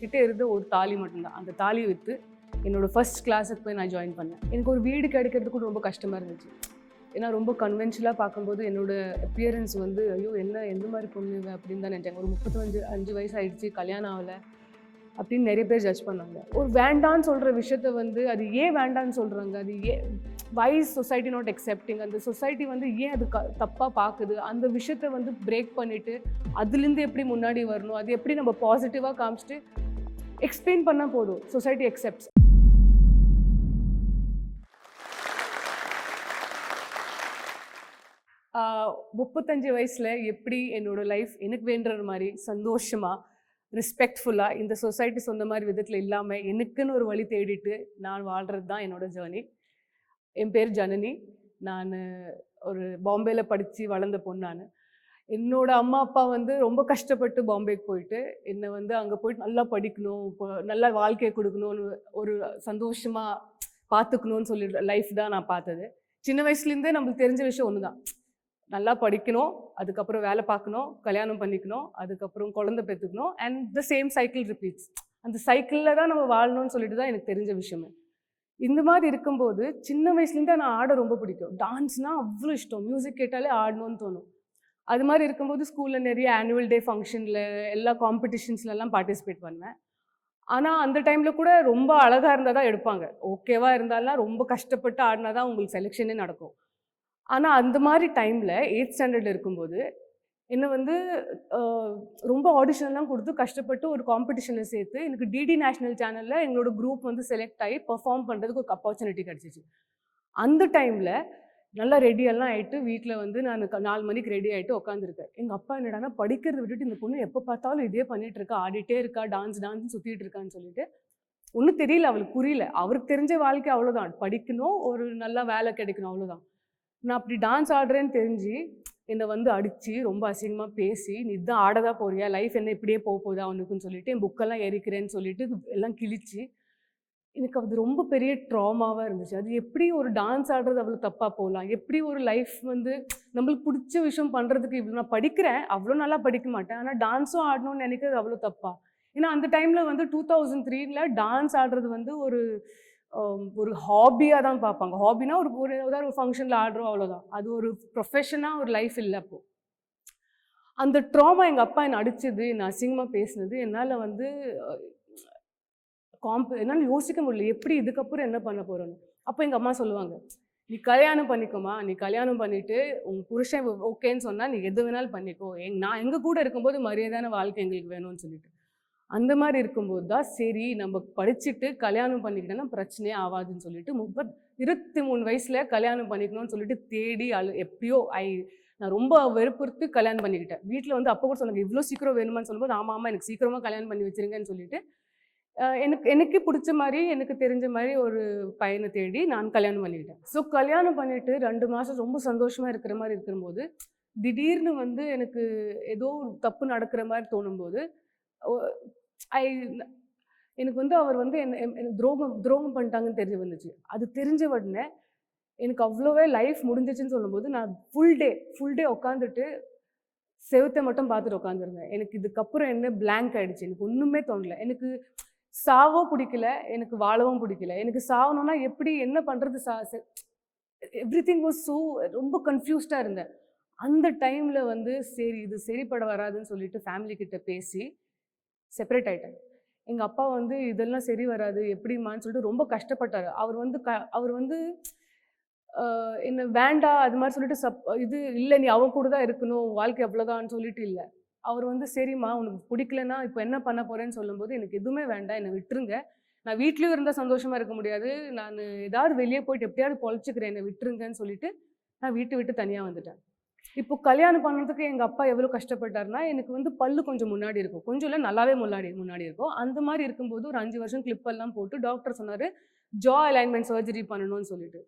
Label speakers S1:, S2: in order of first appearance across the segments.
S1: கிட்டே இருந்த ஒரு தாலி மட்டும்தான். அந்த தாலியை விற்று என்னோட ஃபர்ஸ்ட் கிளாஸுக்கு போய் நான் ஜாயின் பண்ணேன். எனக்கு ஒரு வீடு கிடைக்கிறதுக்கு ரொம்ப கஷ்டமாக இருந்துச்சு. ஏன்னா ரொம்ப கன்வென்ஷனலாக பார்க்கும்போது என்னோட அப்பியரன்ஸ் வந்து ஐயோ என்ன எந்த மாதிரி பொண்ணுங்க? அப்படின்னு தான் நினச்சாங்க ஒரு முப்பத்தஞ்சு அஞ்சு வயசு ஆயிடுச்சு கல்யாணம் ஆகலை. அப்படின்னு நிறைய பேர் ஜட்ஜ் பண்ணாங்க. ஒரு வேண்டான்னு சொல்கிற விஷயத்த வந்து அது ஏன் வேண்டான்னு சொல்கிறாங்க அது ஏன் வைஸ் சொசைட்டி நாட் அக்செப்டிங் அந்த சொசைட்டி வந்து ஏன் அது க தப்பாக பார்க்குது அந்த விஷயத்த வந்து பிரேக் பண்ணிவிட்டு அதுலேருந்து எப்படி முன்னாடி வரணும்? அது எப்படி நம்ம பாசிட்டிவாக காமிச்சிட்டு எக்ஸ்பிளைன் பண்ணால் போதும். சொசைட்டி அக்செப்ட்ஸ் முப்பத்தஞ்சு வயசில் எப்படி என்னோடய லைஃப் எனக்கு வேண்டுற மாதிரி சந்தோஷமாக ரெஸ்பெக்ட்ஃபுல்லாக இந்த சொசைட்டி சொந்த மாதிரி விதத்தில் இல்லாமல் எனக்குன்னு ஒரு வழி தேடிட்டு நான் வாழ்கிறது தான் என்னோடய ஜேர்னி என் பேர் ஜனனி. நான் ஒரு பாம்பேயில் படித்து வளர்ந்த பொண்ணு நான். அம்மா அப்பா வந்து ரொம்ப கஷ்டப்பட்டு பாம்பேக்கு போயிட்டு என்னை வந்து அங்கே போயிட்டு நல்லா படிக்கணும் இப்போ நல்லா வாழ்க்கையை கொடுக்கணும்னு ஒரு சந்தோஷமாக பார்த்துக்கணும்னு சொல்லி லைஃப் தான் நான் பார்த்தது. சின்ன வயசுலேருந்தே நம்மளுக்கு தெரிஞ்ச விஷயம் ஒன்று தான் நல்லா படிக்கணும் அதுக்கப்புறம் வேலை பார்க்கணும் கல்யாணம் பண்ணிக்கணும் அதுக்கப்புறம் குழந்தை பெற்றுக்கணும் and the same cycle repeats அந்த சைக்கிளில் தான் நம்ம வாழணும்னு சொல்லிட்டு தான் எனக்கு தெரிஞ்ச விஷயமே. இந்த மாதிரி இருக்கும்போது சின்ன வயசுலேருந்தே நான் ஆட ரொம்ப பிடிக்கும். டான்ஸ்னால் அவ்வளோ இஷ்டம். மியூசிக் கேட்டாலே ஆடணும்னு தோணும். அது மாதிரி இருக்கும்போது ஸ்கூலில் நிறைய ஆனுவல் டே ஃபங்க்ஷனில் எல்லா காம்படிஷன்ஸ்லலாம் பார்ட்டிசிபேட் பண்ணுவேன். ஆனால் அந்த டைமில் கூட ரொம்ப அழகாக இருந்தால் தான் எடுப்பாங்க. ஓகேவாக இருந்தாலும் ரொம்ப கஷ்டப்பட்டு ஆடினா தான் உங்களுக்கு செலெக்ஷனே நடக்கும். ஆனால் அந்த மாதிரி டைமில் எயிட் ஸ்டாண்டர்டில் இருக்கும்போது என்னை வந்து ரொம்ப ஆடிஷன்லாம் கொடுத்து கஷ்டப்பட்டு ஒரு காம்படிஷனில் சேர்த்து எனக்கு டிடி நேஷ்னல் சேனலில் எங்களோட குரூப் வந்து செலக்ட் ஆகி பெர்ஃபார்ம் பண்ணுறதுக்கு ஒரு ஆப்பர்ச்சுனிட்டி கிடச்சிச்சு. அந்த டைமில் நல்லா ரெடியெல்லாம் ஆகிட்டு வீட்டில் வந்து நான் நாலு மணிக்கு ரெடி ஆகிட்டு உட்காந்துருக்கேன் எங்கள் அப்பா என்னடானா படிக்கிறத விட்டுட்டு இந்த பொண்ணு எப்போ பார்த்தாலும் இதே பண்ணிட்டு இருக்கா ஆடிட்டே இருக்கா டான்ஸ் டான்ஸ் சுற்றிட்டு இருக்கான்னு சொல்லிட்டு ஒன்றும் தெரியல அவளுக்கு புரியல. அவருக்கு தெரிஞ்ச வாழ்க்கை அவ்வளோதான் படிக்கணும் ஒரு நல்ல வேலை கிடைக்கணும் அவ்வளோதான் நான் அப்படி டான்ஸ் ஆடுறேன்னு தெரிஞ்சு என்னை வந்து அடித்து ரொம்ப அசிங்கமாக பேசி நீ தான் ஆடதா போறியா? லைஃப் என்ன இப்படியே போக போகுதா அவனுக்குன்னு சொல்லிட்டு என் புக்கெல்லாம் எரிக்கிறேன்னு சொல்லிட்டு எல்லாம் கிழிச்சு எனக்கு அது ரொம்ப பெரிய ட்ராமாவாக இருந்துச்சு. அது எப்படி ஒரு டான்ஸ் ஆடுறது அவ்வளோ தப்பாக போகலாம்? எப்படி ஒரு லைஃப் வந்து நம்மளுக்கு பிடிச்ச விஷயம் பண்ணுறதுக்கு இவ்வளோ நான் படிக்கிறேன் அவ்வளோ நல்லா படிக்க மாட்டேன். ஆனால் டான்ஸும் ஆடணும்னு நினைக்கிறது அவ்வளோ தப்பா? ஏன்னா அந்த டைமில் வந்து டூ தௌசண்ட் த்ரீல டான்ஸ் ஆடுறது வந்து ஒரு Um, ஒரு ஹாபியாக தான் பார்ப்பாங்க. ஹாபினா ஒரு ஒரு ஏதாவது ஒரு ஃபங்க்ஷனில் ஆடுறோம் அவ்வளோதான் அது ஒரு ப்ரொஃபஷனாக ஒரு லைஃப் இல்லை அப்போது அந்த ட்ராமா எங்கள் அப்பா என்னை அடித்தது என்னை அசிங்கமாக பேசினது என்னால் வந்து காம்ப என்னால் யோசிக்க முடியல எப்படி இதுக்கப்புறம் என்ன பண்ண போகிறோன்னு அப்போ எங்கள் அம்மா சொல்லுவாங்க நீ கல்யாணம் பண்ணிக்கோமா நீ கல்யாணம் பண்ணிவிட்டு உன் புருஷன் ஓகேன்னு சொன்னால் நீ எது வேணாலும் பண்ணிக்கோ. எங் நான் எங்கள் கூட இருக்கும்போது மரியாதையான வாழ்க்கை எங்களுக்கு வேணும்னு சொல்லிட்டு. அந்த மாதிரி இருக்கும்போது தான் சரி நம்ம படிச்சுட்டு கல்யாணம் பண்ணிக்கிட்டோன்னா பிரச்சனையே ஆகாதுன்னு சொல்லிட்டு முப்பத் இருபத்தி மூணு வயசில் கல்யாணம் பண்ணிக்கணும்னு சொல்லிட்டு தேடி அழு எப்பயோ ஐ நான் ரொம்ப வெறுப்புறுத்து கல்யாணம் பண்ணிக்கிட்டேன். வீட்டில் வந்து அப்போ கூட சொன்னாங்க இவ்வளோ சீக்கிரம் வேணுமான்னு சொல்லும்போது ஆமாம் ஆமாம் எனக்கு சீக்கிரமாக கல்யாணம் பண்ணி வச்சிருங்கன்னு சொல்லிட்டு எனக்கு எனக்கு பிடிச்ச மாதிரி எனக்கு தெரிஞ்ச மாதிரி ஒரு பையனை தேடி நான் கல்யாணம் பண்ணிக்கிட்டேன். ஸோ கல்யாணம் பண்ணிட்டு ரெண்டு மாதம் ரொம்ப சந்தோஷமாக இருக்கிற மாதிரி இருக்கும்போது திடீர்னு வந்து எனக்கு ஏதோ ஒரு தப்பு நடக்கிற மாதிரி தோணும்போது ஐ எனக்கு வந்து அவர் வந்து என்ன எனக்கு துரோகம் துரோகம் பண்ணிட்டாங்கன்னு தெரிஞ்சு வந்துச்சு. அது தெரிஞ்ச உடனே எனக்கு அவ்வளோவே லைஃப் முடிஞ்சிச்சுன்னு சொல்லும்போது நான் ஃபுல் டே ஃபுல் டே உட்காந்துட்டு செவத்தை மட்டும் பார்த்துட்டு உட்காந்துருந்தேன் எனக்கு இதுக்கப்புறம் என்ன பிளாங்க் ஆகிடுச்சு எனக்கு ஒன்றுமே தோணல. எனக்கு சாவோ பிடிக்கல எனக்கு வாழவும் பிடிக்கல. எனக்கு சாவணும்னா எப்படி என்ன பண்ணுறது சா எவ்ரி திங் வாஸ் ஸோ ரொம்ப கன்ஃபியூஸ்டாக இருந்தேன். அந்த டைமில் வந்து சரி இது சரிப்பட வராதுன்னு சொல்லிட்டு ஃபேமிலி கிட்ட பேசி செப்பரேட் ஆகிட்டேன் எங்கள் அப்பா வந்து இதெல்லாம் சரி வராது எப்படிம்மான்னு சொல்லிட்டு ரொம்ப கஷ்டப்பட்டார். அவர் வந்து க அவர் வந்து என்ன வேண்டாம் அது மாதிரி சொல்லிட்டு சப் இது இல்லை நீ அவன் கூட தான் இருக்கணும் வாழ்க்கை அவ்வளோதான்னு சொல்லிட்டு இல்லை. அவர் வந்து சரிம்மா உனக்கு பிடிக்கலன்னா இப்போ என்ன பண்ண போகிறேன்னு சொல்லும்போது எனக்கு எதுவுமே வேண்டாம் என்னை விட்டுருங்க. நான் வீட்லேயும் இருந்தால் சந்தோஷமாக இருக்க முடியாது. நான் ஏதாவது வெளியே போயிட்டு எப்படியாவது பொழைச்சிக்கிறேன் என்னை விட்டுருங்கன்னு சொல்லிட்டு நான் வீட்டை விட்டு தனியாக வந்துட்டேன். இப்போ கல்யாணம் பண்ணுறதுக்கு எங்கள் அப்பா எவ்வளோ கஷ்டப்பட்டார்னா எனக்கு வந்து பல்லு கொஞ்சம் முன்னாடி இருக்கும். கொஞ்சம் இல்லை நல்லாவே முன்னாடி முன்னாடி இருக்கும். அந்த மாதிரி இருக்கும்போது ஒரு அஞ்சு வருஷம் கிளிப்பெல்லாம் போட்டு டாக்டர் சொன்னார் ஜா அலைன்மெண்ட் சர்ஜரி பண்ணணும்னு சொல்லிட்டு.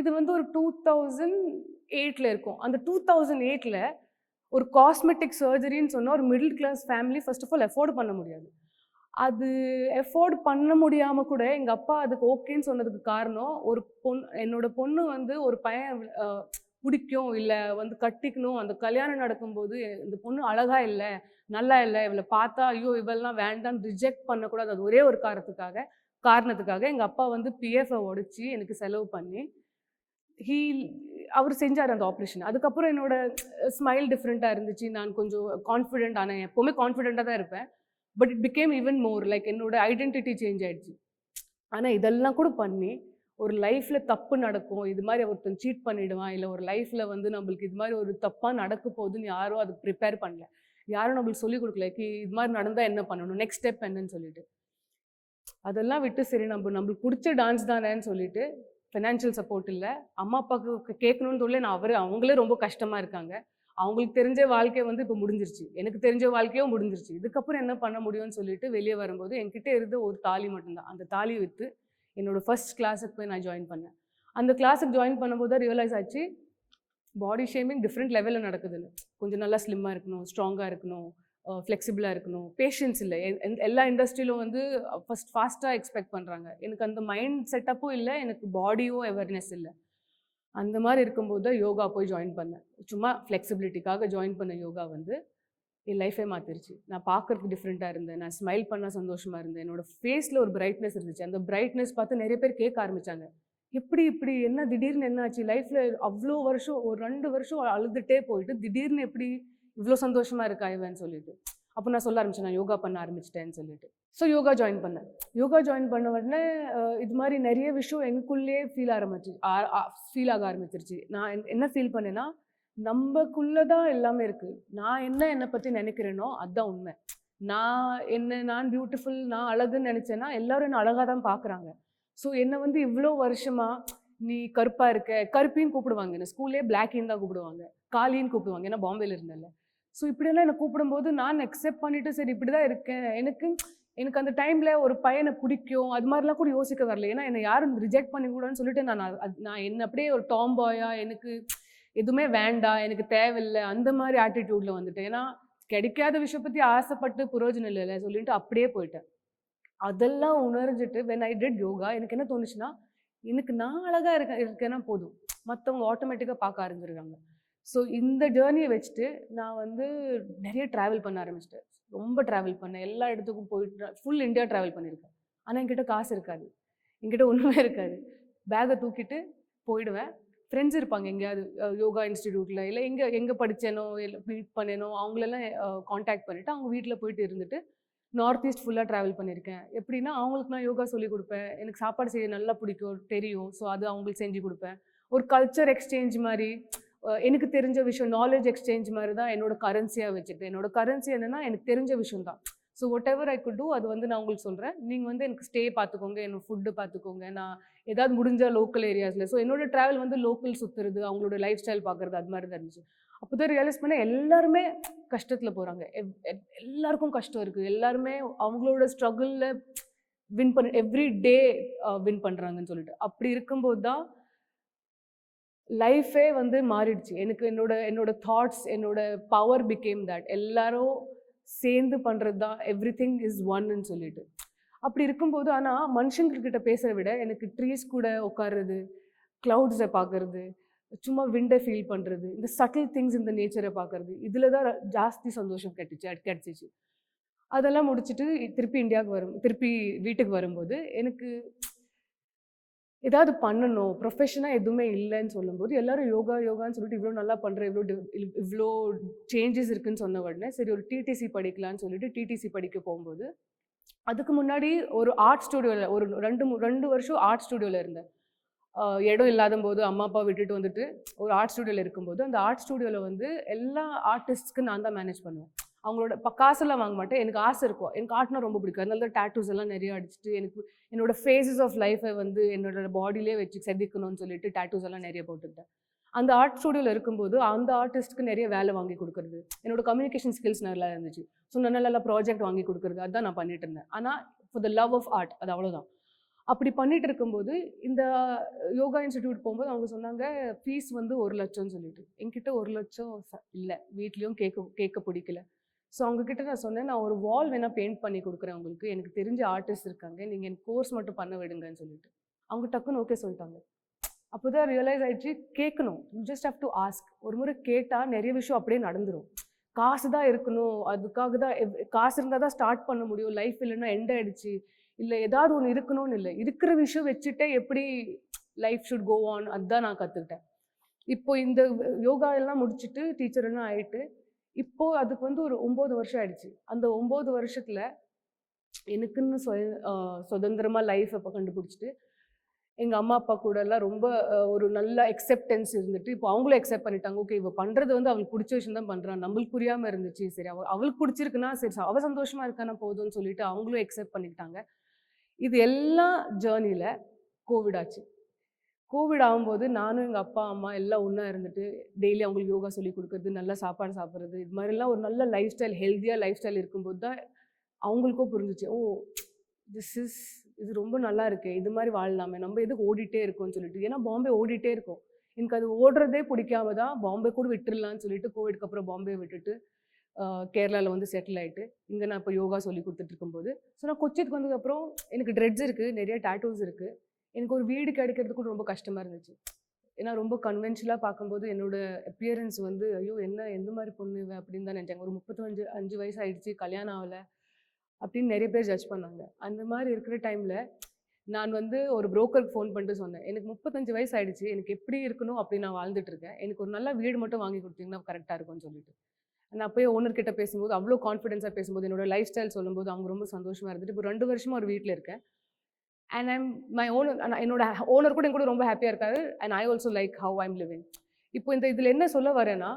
S1: இது வந்து ஒரு டூ தௌசண்ட் எயிட்டில் இருக்கும். அந்த டூ தௌசண்ட் எயிட்டில் ஒரு காஸ்மெட்டிக் சர்ஜரின்னு சொன்னால் ஒரு middle class family first of all effort பண்ண முடியாது. அது எஃபோர்ட் பண்ண முடியாமல் கூட எங்கள் அப்பா அதுக்கு ஓகேன்னு சொன்னதுக்கு காரணம் ஒரு பொன் என்னோட பொண்ணு வந்து ஒரு பையன் பிடிக்கும் இல்லை வந்து கட்டிக்கணும். அந்த கல்யாணம் நடக்கும்போது இந்த பொண்ணு அழகா இல்லை நல்லா இல்லை இவளை பார்த்தா ஐயோ இவெல்லாம் வேண்டாம் ரிஜெக்ட் பண்ணக்கூடாது. அது ஒரே ஒரு காரணத்துக்காக காரணத்துக்காக எங்கள் அப்பா வந்து பிஎஃப்ஐ உடைச்சி எனக்கு செலவு பண்ணி ஹீ அவர் செஞ்சார் அந்த ஆப்ரேஷன் அதுக்கப்புறம் என்னோட ஸ்மைல் டிஃப்ரெண்ட்டாக இருந்துச்சு. நான் கொஞ்சம் கான்ஃபிடென்ட் ஆனேன் எப்போவுமே கான்ஃபிடென்ட்டாக தான் இருப்பேன். But it became even more like என்னோட ஐடென்டிட்டி சேஞ்ச் ஆயிடுச்சு. ஆனால் இதெல்லாம் கூட பண்ணி ஒரு லைஃப்பில் தப்பு நடக்கும் இது மாதிரி ஒருத்தன் சீட் பண்ணிவிடுவான் இல்லை ஒரு லைஃப்பில் வந்து நம்மளுக்கு இது மாதிரி ஒரு தப்பாக நடக்க போகுதுன்னு யாரும் அதுக்கு ப்ரிப்பேர் பண்ணல. யாரும் நம்மளுக்கு சொல்லிக் கொடுக்கல கி இது மாதிரி நடந்தால் என்ன பண்ணணும்? நெக்ஸ்ட் ஸ்டெப் என்னன்னு சொல்லிட்டு. அதெல்லாம் விட்டு சரி நம்ம நம்மளுக்கு பிடிச்ச டான்ஸ் தானேன்னு சொல்லிட்டு ஃபினான்ஷியல் சப்போர்ட் இல்லை. அம்மா அப்பாவுக்கு கேட்கணும்னு சொல்லி நான் அவர் அவங்களே ரொம்ப கஷ்டமாக இருக்காங்க. அவங்களுக்கு தெரிஞ்ச வாழ்க்கை வந்து இப்போ முடிஞ்சிருச்சு. எனக்கு தெரிஞ்ச வாழ்க்கையும் முடிஞ்சிருச்சு. இதுக்கப்புறம் என்ன பண்ண முடியும்னு சொல்லிட்டு வெளியே வரும்போது என்கிட்ட இருந்த ஒரு தாலி மட்டும்தான். அந்த தாலியை விற்று என்னோடய ஃபர்ஸ்ட் கிளாஸுக்கு போய் நான் ஜாயின் பண்ணேன். அந்த கிளாஸுக்கு ஜாயின் பண்ணும்போது தான் ரியலைஸ் ஆச்சு பாடி ஷேமிங் டிஃப்ரெண்ட் லெவலில் நடக்குதுன்னு. கொஞ்சம் நல்லா ஸ்லிம்மாக இருக்கணும் ஸ்ட்ராங்காக இருக்கணும் ஃப்ளெக்சிபிளாக இருக்கணும். பேஷன்ஸ் இல்லை. எ- எல்லா இண்டஸ்ட்ரியிலும் வந்து ஃபஸ்ட் ஃபாஸ்ட்டாக எக்ஸ்பெக்ட் பண்ணுறாங்க எனக்கு அந்த மைண்ட் செட்டப்பும் இல்லை எனக்கு பாடியும் அவேர்னஸ் இல்லை. அந்த மாதிரி இருக்கும்போது தான் யோகா போய் ஜாயின் பண்ணேன். சும்மா ஃப்ளெக்சிபிலிட்டிக்காக ஜாயின் பண்ண யோகா வந்து என் லைஃபே மாற்றிருச்சு நான் பார்க்கறதுக்கு டிஃப்ரெண்ட்டாக இருந்தேன். நான் ஸ்மைல் பண்ணால் சந்தோஷமாக இருந்தேன். என்னோட ஃபேஸில் ஒரு பிரைட்னஸ் இருந்துச்சு. அந்த பிரைட்னஸ் பார்த்து நிறைய பேர் கேட்க ஆரம்பிச்சாங்க. எப்படி இப்படி? என்ன திடீர்னு என்ன ஆச்சு? லைஃப்பில் அவ்வளோ வருஷம் ஒரு ரெண்டு வருஷம் அழுதுகிட்டே போயிட்டு திடீர்னு எப்படி இவ்வளோ சந்தோஷமாக இருக்கா இவன்? சொல்லிட்டு. அப்போ நான் சொல்ல ஆரம்பிச்சேன் நான் யோகா பண்ண ஆரம்பிச்சிட்டேன்னு சொல்லிட்டு. ஸோ யோகா ஜாயின் பண்ணேன். யோகா ஜாயின் பண்ண உடனே இது மாதிரி நிறைய விஷயம் எனக்குள்ளேயே ஃபீல் ஆரம்பிச்சு ஃபீல் ஆக ஆரம்பிச்சிருச்சு. நான் என்ன ஃபீல் பண்ணேன்னா நம்மக்குள்ளே தான் எல்லாமே இருக்குது நான் என்ன என்னை பற்றி நினைக்கிறேனோ அதுதான் உண்மை. நான் என்ன நான் பியூட்டிஃபுல் நான் அழகுன்னு நினச்சேன்னா எல்லாரும் என்ன அழகாக தான் பார்க்குறாங்க ஸோ என்னை வந்து இவ்வளோ வருஷமா நீ கருப்பாக இருக்க? கருப்பின்னு கூப்பிடுவாங்க. என்ன ஸ்கூல்லே பிளாக்கின்னு தான் கூப்பிடுவாங்க. காலின்னு கூப்பிடுவாங்க. ஏன்னா பாம்பேல இருந்தேன்ல. ஸோ இப்படியெல்லாம் என்னை கூப்பிடும்போது நான் அக்செப்ட் பண்ணிட்டு சரி இப்படி தான் இருக்கேன். எனக்கு எனக்கு அந்த டைமில் ஒரு பையனை பிடிக்கும். அது மாதிரிலாம் கூட யோசிக்க வரல. ஏன்னா என்னை யாரும் ரிஜெக்ட் பண்ணிக்கூடாதுன்னு சொல்லிட்டு நான் அது- நான் என்ன அப்படியே ஒரு டாம் பாயா எனக்கு எதுவுமே வேண்டாம் எனக்கு தேவையில்லை அந்த மாதிரி ஆட்டிடியூடில் வந்துட்டேன். ஏன்னா கிடைக்காத விஷயம் பற்றி ஆசைப்பட்டு புரோஜனம் இல்லைல்ல சொல்லிட்டு அப்படியே போயிட்டேன். அதெல்லாம் உணர்ந்துட்டு வென் ஐ டிட் யோகா எனக்கு என்ன தோணுச்சுன்னா எனக்கு நான் அழகாக இருக்க இருக்கேன்னா போதும். மற்றவங்க ஆட்டோமேட்டிக்காக பார்க்க ஆரம்பிச்சிருக்காங்க. ஸோ இந்த ஜேர்னியை வச்சுட்டு நான் வந்து நிறைய ட்ராவல் பண்ண ஆரம்பிச்சிட்டேன். ரொம்ப ட்ராவல் பண்ணேன். எல்லா இடத்துக்கும் போயிட்டு ஃபுல் இந்தியா ட்ராவல் பண்ணியிருக்கேன். ஆனால் என்கிட்ட காசு இருக்காது. என்கிட்ட ஒன்றுமே இருக்காது. பேக்கை தூக்கிட்டு போயிடுவேன். ஃப்ரெண்ட்ஸ் இருப்பாங்க எங்கேயாவது யோகா இன்ஸ்டிடியூட்டில் இல்லை எங்கே எங்கே படித்தேனோ இல்லை மீட் பண்ணேனோ அவங்களெல்லாம் காண்டாக்ட் பண்ணிவிட்டு அவங்க வீட்டில் போயிட்டு இருந்துட்டு நார்த் ஈஸ்ட் ஃபுல்லாக ட்ராவல் பண்ணியிருக்கேன். எப்படின்னா அவங்களுக்கு நான் யோகா சொல்லி கொடுப்பேன். எனக்கு சாப்பாடு செய்ய நல்லா பிடிக்கும் தெரியும். ஸோ அது அவங்களுக்கு செஞ்சு கொடுப்பேன். ஒரு கல்ச்சர் எக்ஸ்சேஞ்ச் மாதிரி எனக்கு தெரிஞ்ச விஷயம் நாலேஜ் எக்ஸ்சேஞ்ச் மாதிரி தான் என்னோட கரன்சியாக வச்சுருக்கேன் என்னோட கரன்சி என்னென்னா எனக்கு தெரிஞ்ச விஷயம் தான் ஸோ ஒட் எவர் ஐ குட் டூ அது வந்து நான் உங்களுக்கு சொல்கிறேன் நீங்கள் வந்து எனக்கு ஸ்டே பார்த்துக்கோங்க என்னோட ஃபுட்டு பார்த்துக்கோங்க. நான் ஏதாவது முடிஞ்ச லோக்கல் ஏரியாஸில் ஸோ என்னோட ட்ராவல் வந்து லோக்கல் சுற்றுறது அவங்களோட லைஃப் ஸ்டைல் பார்க்குறது அது மாதிரி தான் இருந்துச்சு. அப்போ தான் ரியலைஸ் பண்ண எல்லாருமே கஷ்டத்தில் போகிறாங்க எல்லாருக்கும் கஷ்டம் இருக்குது எல்லாருமே அவங்களோட ஸ்ட்ரகிளில் வின் பண்ண எவ்ரி டே வின் பண்ணுறாங்கன்னு சொல்லிட்டு. அப்படி இருக்கும்போது தான் லைஃபே வந்து மாறிடுச்சு. எனக்கு என்னோட என்னோட தாட்ஸ் என்னோட பவர் பிகேம் தட் எல்லாரும் சேர்ந்து பண்ணுறது தான் எவ்ரி திங் இஸ் ஒன்னு சொல்லிட்டு. அப்படி இருக்கும்போது ஆனால் மனுஷங்கக்கிட்ட பேசுகிறத விட எனக்கு ட்ரீஸ் கூட உட்காருறது க்ளவுட்ஸை பார்க்கறது சும்மா விண்டை ஃபீல் பண்ணுறது இந்த சட்டில் திங்ஸ் இந்த நேச்சரை பார்க்கறது இதில் தான் ஜாஸ்தி சந்தோஷம் கிடைச்சிச்சு கிடச்சிச்சு. அதெல்லாம் முடிச்சுட்டு திருப்பி இந்தியாவுக்கு வரும் திருப்பி வீட்டுக்கு வரும்போது எனக்கு ஏதாவது பண்ணணும். ப்ரொஃபஷனாக எதுவுமே இல்லைன்னு சொல்லும்போது எல்லாரும் யோகா யோகான்னு சொல்லிட்டு இவ்வளோ நல்லா பண்ணுற இவ்வளோ இவ்வளோ சேஞ்சஸ் இருக்குன்னு சொன்ன உடனே சரி ஒரு டிடிசி படிக்கலான்னு சொல்லிட்டு டிடிசி படிக்க போகும்போது அதுக்கு முன்னாடி ஒரு ஆர்ட் ஸ்டுடியோவில் ஒரு ரெண்டு மூ- ரெண்டு வருஷம் ஆர்ட் ஸ்டுடியோவில் இருந்தேன். இடம் இல்லாத போது அம்மா அப்பா விட்டுட்டு வந்துட்டு ஒரு ஆர்ட் ஸ்டுடியோவில் இருக்கும்போது அந்த ஆர்ட் ஸ்டுடியோவில் வந்து எல்லா ஆர்டிஸ்ட்க்கு நான் தான் மேனேஜ் பண்ணுவேன். அவங்களோட இப்போ காசெல்லாம் வாங்க மாட்டேன். எனக்கு ஆசை இருக்கும். எனக்கு ஆர்ட்னா ரொம்ப பிடிக்கும். அதனால தான் டேட்டூஸ் எல்லாம் நிறைய அடிச்சுட்டு எனக்கு என்னோட ஃபேஸஸ் ஆஃப் லைஃப்பை வந்து என்னோட பாடியிலே வச்சு செதுக்கணும்னு சொல்லிட்டு டேட்டூஸ் எல்லாம் நிறைய போட்டுக்கிட்டேன். அந்த ஆர்ட் ஸ்டுடியோவில் இருக்கும்போது அந்த ஆர்டிஸ்ட்க்கு நிறைய வேலை வாங்கி கொடுக்குறது. என்னோட கம்யூனிகேஷன் ஸ்கில்ஸ் நல்லா இருந்துச்சு. ஸோ நல்ல நல்ல ப்ராஜெக்ட் வாங்கி கொடுக்குறது. அதுதான் நான் பண்ணிட்டு இருந்தேன். ஆனால் for the love of art அது அவ்வளோதான் அப்படி பண்ணிட்டு இருக்கும்போது இந்த யோகா இன்ஸ்டிடியூட் போகும்போது அவங்க சொன்னாங்க ஃபீஸ் வந்து ஒரு லட்சம்னு சொல்லிட்டு. என்கிட்ட ஒரு லட்சம் இல்லை. வீட்லேயும் கேட்க கேட்க பிடிக்கல. ஸோ அவங்கக்கிட்ட நான் சொன்னேன் நான் ஒரு வால் வேணால் பெயிண்ட் பண்ணி கொடுக்குறேன் உங்களுக்கு. எனக்கு தெரிஞ்ச ஆர்டிஸ்ட் இருக்காங்க. நீங்கள் என் கோர்ஸ் மட்டும் பண்ண விடுங்கன்னு சொல்லிட்டு. அவங்க டக்குன்னு ஓகே சொல்லிட்டாங்க. அப்போ தான் ரியலைஸ் ஆயிடுச்சு கேட்கணும். You just have to ask ஒரு முறை கேட்டால் நிறைய விஷயம் அப்படியே நடந்துடும் காசு தான் இருக்கணும். அதுக்காக தான் எவ்- காசு இருந்தால் தான் ஸ்டார்ட் பண்ண முடியும். லைஃப் இல்லைன்னா எண்ட் ஆயிடுச்சு. இல்லை ஏதாவது ஒன்று இருக்கணும்னு இல்லை. இருக்கிற விஷயம் வச்சுட்டே எப்படி லைஃப் ஷுட் கோ ஆன் அதுதான் நான் கற்றுக்கிட்டேன் இப்போ இந்த யோகா எல்லாம் முடிச்சுட்டு டீச்சர் எல்லாம் இப்போ அதுக்கு வந்து ஒரு ஒம்பது வருஷம் ஆயிடுச்சு. அந்த ஒம்பது வருஷத்துல எனக்குன்னு சுய சுதந்திரமா லைஃப் இப்போ கண்டுபிடிச்சிட்டு எங்க அம்மா அப்பா கூட எல்லாம் ரொம்ப ஒரு நல்ல அக்செப்டன்ஸ் இருந்துட்டு இப்போ அவங்களும் அக்செப்ட் பண்ணிட்டாங்க. ஓகே இவ பண்றது வந்து அவளுக்கு பிடிச்ச விஷயம் தான் பண்றான் நம்மளுக்கு புரியாம இருந்துச்சு. சரி அவ அவளுக்கு பிடிச்சிருக்குன்னா சரி அவ சந்தோஷமா இருக்கானா போதும்னு சொல்லிட்டு அவங்களும் அக்செப்ட் பண்ணிக்கிட்டாங்க. இது எல்லா ஜேர்னியில் கோவிட் ஆச்சு. கோவிட் ஆகும்போது நானும் எங்கள் அப்பா அம்மா எல்லாம் ஒன்றா இருந்துட்டு டெய்லி அவங்களுக்கு யோகா சொல்லி கொடுக்குறது நல்லா சாப்பாடு சாப்பிட்றது இது மாதிரிலாம் ஒரு நல்ல லைஃப் ஸ்டைல் ஹெல்த்தியாக லைஃப் ஸ்டைல் இருக்கும்போது தான் அவங்களுக்கும் புரிஞ்சுச்சு. ஓ திஸ் இஸ் இது ரொம்ப நல்லா இருக்கு இது மாதிரி வாழலாமே நம்ம எதுக்கு ஓடிட்டே இருக்கோம்னு சொல்லிட்டு. ஏன்னா பாம்பே ஓடிட்டே இருக்கும். எனக்கு அது ஓடுறதே பிடிக்காம தான் பாம்பே கூட விட்டுடலாம்னு சொல்லிட்டு கோவிட்க்கு அப்புறம் பாம்பே விட்டுட்டு கேரளாவில் வந்து செட்டில் ஆகிட்டு இங்கே நான் இப்போ யோகா சொல்லி கொடுத்துட்டு இருக்கும்போது. ஸோ நான் கொச்சிக்கு வந்ததுக்கப்புறம் எனக்கு ட்ரெட்ஸ் இருக்குது நிறைய டேட்டூஸ் இருக்குது எனக்கு ஒரு வீடு கிடைக்கிறது கூட ரொம்ப கஷ்டமாக இருந்துச்சு. ஏன்னா ரொம்ப கன்வென்ஷனலாக பார்க்கும்போது என்னோட அப்பியரன்ஸ் வந்து ஐயோ என்ன எந்த மாதிரி பொண்ணு அப்படின்னு தான் நினச்சாங்க. ஒரு முப்பத்தஞ்சு அஞ்சு வயசு ஆயிடுச்சு கல்யாணம் ஆகலை அப்படின்னு நிறைய பேர் ஜட்ஜ் பண்ணாங்க. அந்த மாதிரி இருக்கிற டைமில் நான் வந்து ஒரு புரோக்கருக்கு ஃபோன் பண்ணிட்டு சொன்னேன். எனக்கு முப்பத்தஞ்சு வயசு ஆயிடுச்சு எனக்கு எப்படி இருக்கணும் அப்படி நான் வாழ்ந்துட்டு இருக்கேன். எனக்கு ஒரு நல்ல வீடு மட்டும் வாங்கி கொடுத்தீங்கன்னா கரெக்டாக இருக்கும்னு சொல்லிட்டு. நான் போய் ஓனர் கிட்ட பேசும்போது அவ்வளோ கான்ஃபிடென்ஸாக பேசும்போது என்னோட லைஃப் ஸ்டைல் சொல்லும்போது அவங்க ரொம்ப சந்தோஷமாக இருந்துட்டு இப்போ ரெண்டு வருஷமாக ஒரு வீட்டில் இருக்கேன். அண்ட் ஐம் மை ஓனர் என்னோட ஓனர் கூட என் கூட ரொம்ப ஹாப்பியாக இருக்காரு. And I also like how I'm living இப்போ இந்த இதில் என்ன சொல்ல வரேன்னா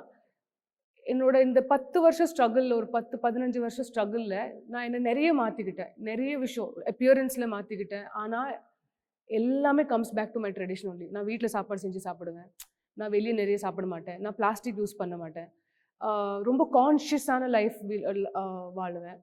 S1: என்னோட இந்த பத்து வருஷம் ஸ்ட்ரகிளில் ஒரு பத்து பதினஞ்சு வருஷம் ஸ்ட்ரகிளில் நான் என்னை நிறைய மாற்றிக்கிட்டேன் நிறைய விஷயம் அப்பியரன்ஸில் மாற்றிக்கிட்டேன் ஆனால் எல்லாமே comes back to my traditional நான் வீட்டில் சாப்பாடு செஞ்சு சாப்பிடுவேன். நான் வெளியே நிறைய சாப்பிட மாட்டேன். நான் பிளாஸ்டிக் யூஸ் பண்ண மாட்டேன். ரொம்ப கான்ஷியஸான லைஃப் வாழுவேன்.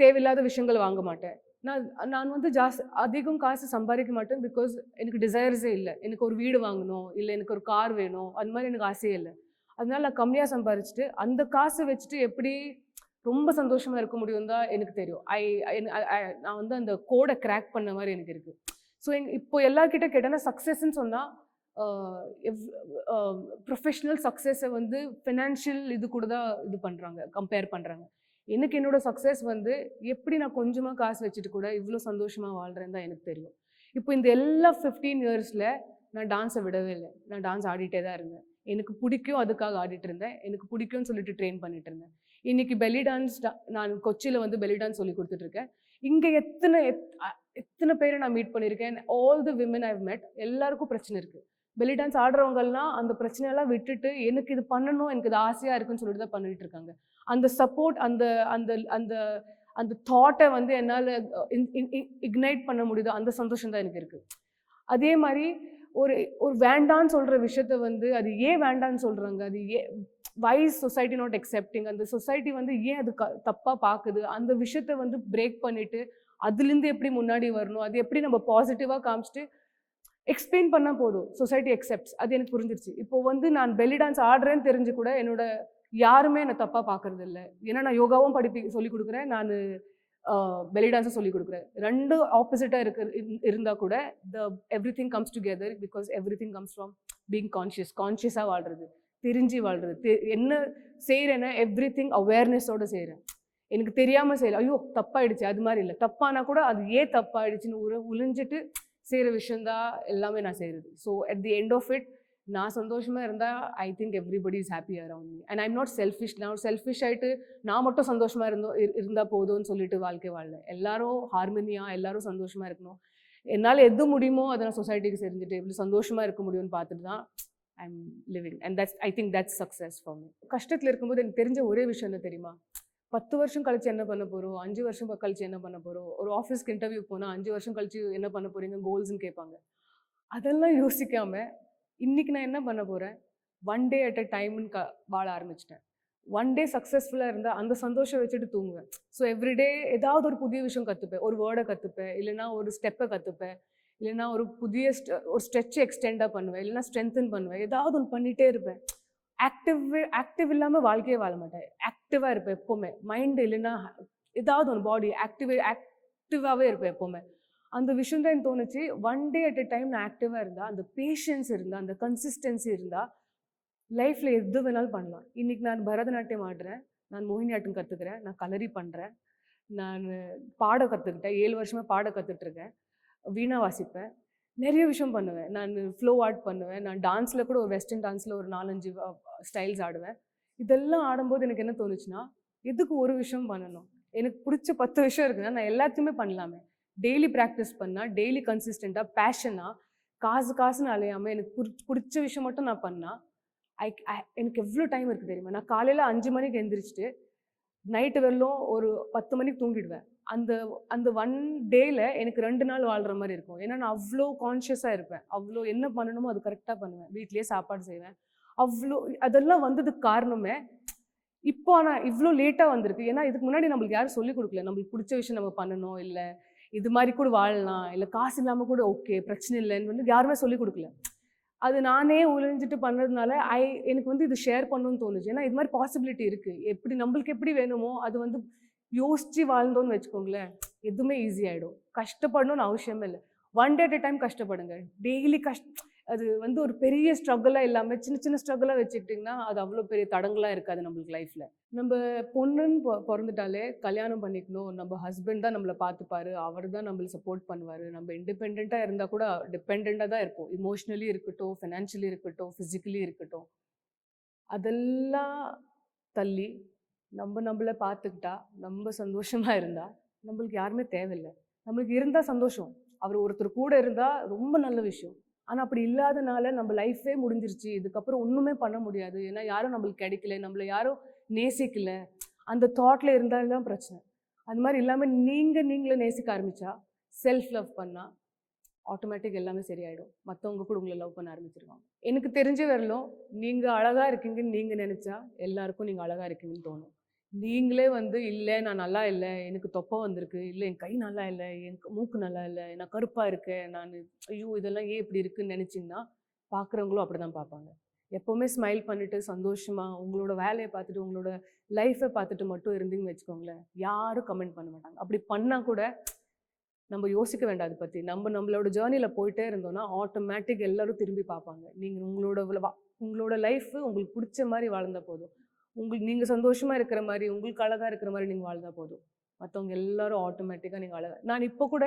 S1: தேவையில்லாத விஷயங்கள் வாங்க மாட்டேன். நான் நான் வந்து ஜாஸ்தி அதிகம் காசு சம்பாதிக்க மாட்டேன் பிகாஸ் எனக்கு டிசைர்ஸே இல்லை. எனக்கு ஒரு வீடு வாங்கணும் இல்லை எனக்கு ஒரு கார் வேணும் அந்த மாதிரி எனக்கு ஆசையே இல்லை. அதனால நான் கம்மியாக சம்பாரிச்சுட்டு அந்த காசை வச்சுட்டு எப்படி ரொம்ப சந்தோஷமாக இருக்க முடியும் தான் எனக்கு தெரியும். ஐ நான் வந்து அந்த கோடை கிராக் பண்ண மாதிரி எனக்கு இருக்குது ஸோ எங் இப்போ எல்லாருக்கிட்ட கேட்டேன்னா சக்ஸஸ்ன்னு சொன்னால் ப்ரொஃபஷ்னல் சக்ஸஸை வந்து ஃபினான்ஷியல் இது கூட தான் இது பண்ணுறாங்க கம்பேர் பண்ணுறாங்க எனக்கு என்னோட சக்ஸஸ் வந்து எப்படி நான் கொஞ்சமாக காசு வச்சுட்டு கூட இவ்வளோ சந்தோஷமாக வாழ்கிறேன்னு தான் எனக்கு தெரியும். இப்போ இந்த எல்லா ஃபிஃப்டீன் இயர்ஸில் நான் டான்ஸை விடவே இல்லை. நான் டான்ஸ் ஆடிட்டே தான் இருந்தேன். எனக்கு பிடிக்கும் அதுக்காக ஆடிட்டு இருந்தேன். எனக்கு பிடிக்கும்னு சொல்லிட்டு ட்ரெயின் பண்ணிட்டு இருந்தேன். இன்னைக்கு பெலி டான்ஸ் நான் கொச்சியில் வந்து பெலி டான்ஸ் சொல்லி கொடுத்துட்ருக்கேன் இங்கே எத்தனை எத்- எத்தனை பேரை நான் மீட் பண்ணியிருக்கேன்? ஆல் தி விமன் ஐவ் மெட் எல்லாருக்கும் பிரச்சனை இருக்குது பெலி டான்ஸ் ஆடுறவங்கலாம் அந்த பிரச்சனையெல்லாம் விட்டுட்டு எனக்கு இது பண்ணணும் எனக்கு இது ஆசையாக இருக்குன்னு சொல்லிட்டு தான் பண்ணிட்டு இருக்காங்க. அந்த சப்போர்ட் அந்த அந்த அந்த அந்த தாட்டை வந்து என்னால் இக்னைட் பண்ண முடியுதோ அந்த சந்தோஷம் தான் எனக்கு இருக்குது அதே மாதிரி ஒரு ஒரு வேண்டான்னு சொல்கிற விஷயத்த வந்து அது ஏன் வேண்டான்னு சொல்கிறாங்க அது ஏ வைஸ் சொசைட்டி நாட் எக்ஸெப்டிங் அந்த சொசைட்டி வந்து ஏன் அது க தப்பாக பார்க்குது அந்த விஷயத்த வந்து பிரேக் பண்ணிவிட்டு அதுலேருந்து எப்படி முன்னாடி வரணும்? அது எப்படி நம்ம பாசிட்டிவாக காமிச்சிட்டு எக்ஸ்பிளைன் பண்ணால் போதும். சொசைட்டி அக்செப்ட்ஸ் அது எனக்கு புரிஞ்சிருச்சு. இப்போ வந்து நான் பெல்லி டான்ஸ் ஆடுறேன்னு தெரிஞ்சு கூட என்னோட யாருமே என்னை தப்பாக பார்க்கறது இல்லை ஏன்னா நான் யோகாவும் படிப்பி சொல்லிக் கொடுக்குறேன். நான் பெல்லி டான்ஸும் சொல்லிக் கொடுக்குறேன். ரெண்டு ஆப்போசிட்டாக இருக்க இருந்தால் கூட the everything comes together because everything comes from being conscious கான்ஷியஸாக வாழ்றது தெரிஞ்சு வாழ்றது. தெ- என்ன செய்கிறேன்னா எவ்ரி திங் அவேர்னஸோடு செய்கிறேன் எனக்கு தெரியாமல் செய்யலை. ஐயோ தப்பாயிடுச்சு. அது மாதிரி இல்லை. தப்பானா கூட அது ஏன் தப்பாயிடுச்சுன்னு உற உழிஞ்சிட்டு செய்கிற விஷயந்தான் எல்லாமே நான் செய்கிறது so at the end of it நான் சந்தோஷமாக இருந்தால் I think everybody is happy around me and I'm not selfish நான் செல்ஃபிஷ் ஆகிட்டு நான் மட்டும் சந்தோஷமாக இருந்தோம் இருந்தால் போதும்னு சொல்லிட்டு வாழ்க்கை வாழல. எல்லாரும் ஹார்மோனியாக எல்லாரும் சந்தோஷமாக இருக்கணும். என்னால் எது முடியுமோ அதை நான் சொசைட்டிக்கு செஞ்சுட்டு எப்படி சந்தோஷமாக இருக்க முடியும்னு பார்த்துட்டு தான் I'm living and that's I think that's success for me கஷ்டத்தில் இருக்கும்போது எனக்கு தெரிஞ்ச ஒரே விஷயம் என்ன தெரியுமா? பத்து வருஷம் கழிச்சு என்ன பண்ண போகிறோம் அஞ்சு வருஷம் கழிச்சு என்ன பண்ண போகிறோம் ஒரு ஆஃபீஸ்க்கு இன்டர்வியூ போனால் அஞ்சு வருஷம் கழிச்சு என்ன பண்ண போகிறீங்க கோல்ஸ்னு கேட்பாங்க. அதெல்லாம் யோசிக்காம இன்னைக்கு நான் என்ன பண்ண போகிறேன் ஒன் டே அட் அ டைம்னு க வாழ ஆரம்பிச்சிட்டேன். ஒன் டே சக்ஸஸ்ஃபுல்லாக இருந்தால் அந்த சந்தோஷம் வச்சுட்டு தூங்குவேன். ஸோ எவ்ரிடே ஏதாவது ஒரு புதிய விஷயம் கற்றுப்பேன் ஒரு வேர்டை கற்றுப்பேன் இல்லைன்னா ஒரு ஸ்டெப்பை கற்றுப்பேன் இல்லைன்னா ஒரு புதிய ஒரு ஸ்ட்ரெச் எக்ஸ்டெண்டாக பண்ணுவேன். இல்லைன்னா ஸ்ட்ரென்தன் பண்ணுவேன். ஏதாவது ஒன்று பண்ணிகிட்டே இருப்பேன். ஆக்டிவ் ஆக்டிவ் இல்லாமல் வாழ்க்கையே வாழ மாட்டேன் ஆக்டிவாக இருப்பேன் எப்போவுமே. மைண்டு இல்லைன்னா ஏதாவது ஒன்று பாடி ஆக்டிவ் ஆக்டிவாகவே இருப்பேன் எப்போவுமே. அந்த விஷயம் தான் எனக்கு தோணுச்சு. One day at a time நான் ஆக்டிவாக இருந்தால் அந்த பேஷன்ஸ் இருந்தால் அந்த கன்சிஸ்டன்சி இருந்தால் லைஃப்பில் எது வேணாலும் பண்ணலாம். இன்றைக்கி நான் பரதநாட்டியம் ஆடுறேன் நான் மோகினியாட்டம் கற்றுக்கிறேன் நான் கலரி பண்ணுறேன் நான் பாட கற்றுக்கிட்டேன் ஏழு வருஷமாக பாட கற்றுட்ருக்கேன் வீணா வாசிப்பேன் நிறைய விஷயம் பண்ணுவேன். நான் ஃப்ளோ ஆர்ட் பண்ணுவேன். நான் டான்ஸில் கூட ஒரு வெஸ்டர்ன் டான்ஸில் ஒரு நாலஞ்சு ஸ்டைல்ஸ் ஆடுவேன். இதெல்லாம் ஆடும்போது எனக்கு என்ன தோணுச்சுன்னா எதுக்கு ஒரு விஷயம் பண்ணணும்? எனக்கு பிடிச்ச பத்து விஷயம் இருக்குன்னா நான் எல்லாத்தையுமே பண்ணலாமே. டெய்லி ப்ராக்டிஸ் பண்ணால் டெய்லி கன்சிஸ்டண்ட்டாக பேஷனாக காசு காசுன்னு அலையாமல் எனக்கு பிடிச்ச பிடிச்ச விஷயம் மட்டும் நான் பண்ணால் ஐ எனக்கு எவ்வளோ டைம் இருக்குது தெரியுமா? நான் காலையில் அஞ்சு மணிக்கு எந்திரிச்சிட்டு நைட்டு வரலும் ஒரு பத்து மணிக்கு தூங்கிடுவேன். அந்த அந்த ஒன் டேயில் எனக்கு ரெண்டு நாள் வாழ்கிற மாதிரி இருக்கும். ஏன்னா நான் அவ்வளோ கான்ஷியஸாக இருப்பேன். அவ்வளோ என்ன பண்ணணுமோ அது கரெக்டாக பண்ணுவேன். வீட்லேயே சாப்பாடு செய்வேன். அவ்வளோ அதெல்லாம் வந்ததுக்கு காரணமே இப்போ ஆனால் இவ்வளோ லேட்டாக வந்திருக்கு. ஏன்னா இதுக்கு முன்னாடி நம்மளுக்கு யாரும் சொல்லிக் கொடுக்கல. நம்மளுக்கு பிடிச்ச விஷயம் நம்ம பண்ணணும் இல்லை இது மாதிரி கூட வாழலாம் இல்லை காசு இல்லாமல் கூட ஓகே பிரச்சனை இல்லைன்னு வந்து யாருமே சொல்லிக் கொடுக்கல. அது நானே உழைஞ்சிட்டு பண்ணுறதுனால ஐ எனக்கு வந்து இது ஷேர் பண்ணணும்னு தோணுச்சு. ஏன்னா இது மாதிரி பாசிபிலிட்டி இருக்குது எப்படி நம்மளுக்கு எப்படி வேணுமோ அது வந்து யோசித்து வாழ்ந்தோன்னு வச்சுக்கோங்களேன் எதுவுமே ஈஸி ஆகிடும் கஷ்டப்படணும்னு அவசியமே இல்லை. ஒன் டே அட் டைம் கஷ்டப்படுங்க. டெய்லி கஷ்ட அது வந்து ஒரு பெரிய ஸ்ட்ரகிளாக இல்லாமல் சின்ன சின்ன ஸ்ட்ரகிளாக வச்சுக்கிட்டிங்கன்னா அது அவ்வளோ பெரிய தடங்களாக இருக்காது நம்மளுக்கு லைஃப்பில் நம்ம பொண்ணுன்னு பொ பிறந்துட்டாலே கல்யாணம் பண்ணிக்கணும். நம்ம ஹஸ்பண்ட் தான் நம்மளை பார்த்துப்பாரு. அவர் தான் நம்மளை சப்போர்ட் பண்ணுவார். நம்ம இண்டிபெண்ட்டாக இருந்தால் கூட டிபெண்ட்டாக தான் இருப்போம். இமோஷ்னலி இருக்கட்டும் ஃபினான்ஷியலி இருக்கட்டும் ஃபிசிக்கலி இருக்கட்டும். அதெல்லாம் தள்ளி நம்ம நம்மளை பார்த்துக்கிட்டா நம்ம சந்தோஷமாக இருந்தால் நம்மளுக்கு யாருமே தேவையில்லை. நம்மளுக்கு இருந்தால் சந்தோஷம். அவர் ஒருத்தர் கூட இருந்தால் ரொம்ப நல்ல விஷயம். ஆனால் அப்படி இல்லாதனால நம்ம லைஃபே முடிஞ்சிருச்சு. இதுக்கப்புறம் ஒன்றுமே பண்ண முடியாது. ஏன்னா யாரும் நம்மளுக்கு கிடைக்கல. நம்மளை யாரும் நேசிக்கல. அந்த தாட்டில் இருந்தால்தான் பிரச்சனை. அது மாதிரி இல்லாமல் நீங்கள் நீங்களே நேசிக்க ஆரம்பித்தா செல்ஃப் லவ் பண்ணால் ஆட்டோமேட்டிக் எல்லாமே சரியாயிடும். மற்றவங்க கூட உங்களை லவ் பண்ண ஆரம்பிச்சிருவாங்க. எனக்கு தெரிஞ்ச வரலும் நீங்கள் அழகாக இருக்கீங்கன்னு நீங்கள் நினச்சா எல்லாருக்கும் நீங்கள் அழகாக இருக்கீங்கன்னு தோணும். நீங்களே வந்து இல்லை நான் நல்லா இல்லை. எனக்கு தொப்பை வந்திருக்கு. இல்லை என் கை நல்லா இல்லை. என் மூக்கு நல்லா இல்லை. நான் கருப்பாக இருக்கேன். நான் ஐயோ இதெல்லாம் ஏன் இப்படி இருக்குன்னு நினச்சிங்கன்னா பார்க்குறவங்களும் அப்படி தான் பார்ப்பாங்க எப்போவுமே ஸ்மைல் பண்ணிட்டு சந்தோஷமாக உங்களோட வேலையை பார்த்துட்டு உங்களோட லைஃப்பை பார்த்துட்டு மட்டும் இருந்தீங்கன்னு வச்சுக்கோங்களேன். யாரும் கமெண்ட் பண்ண மாட்டாங்க. அப்படி பண்ணால் கூட நம்ம யோசிக்க வேண்டாம் அதை பற்றி நம்ம நம்மளோட ஜேர்னியில் போயிட்டே இருந்தோம்னா ஆட்டோமேட்டிக் எல்லோரும் திரும்பி பார்ப்பாங்க நீங்கள் உங்களோட உங்களோட லைஃப் உங்களுக்கு பிடிச்ச மாதிரி வாழ்ந்தா போதும். உங்களுக்கு நீங்கள் சந்தோஷமாக இருக்கிற மாதிரி உங்களுக்கு அழகாக இருக்கிற மாதிரி நீங்கள் வாழ்ந்தா போதும். மற்றவங்க எல்லாரும் ஆட்டோமேட்டிக்காக நீங்கள் அழகாக நான் இப்போ கூட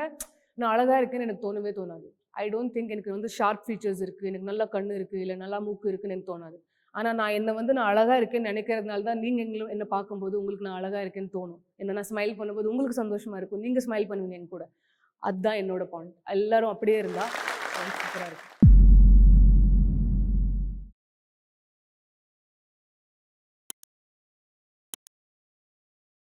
S1: நான் அழகாக இருக்கேன்னு எனக்கு தோணவே தோணாது. ஐ டோன்ட் திங்க் எனக்கு வந்து ஷார்ப் ஃபீச்சர்ஸ் இருக்குது எனக்கு நல்ல கண்ணு இருக்குது இல்லை நல்லா மூக்கு இருக்குன்னு எனக்கு தோணாது. ஆனால் நான் என்னை வந்து நான் அழகாக இருக்கேன்னு நினைக்கிறதுனால தான் நீங்கள் எங்களும் என்னை பார்க்கும்போது உங்களுக்கு நான் அழகாக இருக்கேன்னு தோணும். என்ன நான் ஸ்மைல் பண்ணும்போது உங்களுக்கு சந்தோஷமாக இருக்கும் நீங்கள் ஸ்மைல் பண்ணுவீங்க என் கூட. அதுதான் என்னோட பாயிண்ட் எல்லாரும் அப்படியே இருந்தால் சூப்பராக இருக்கும்.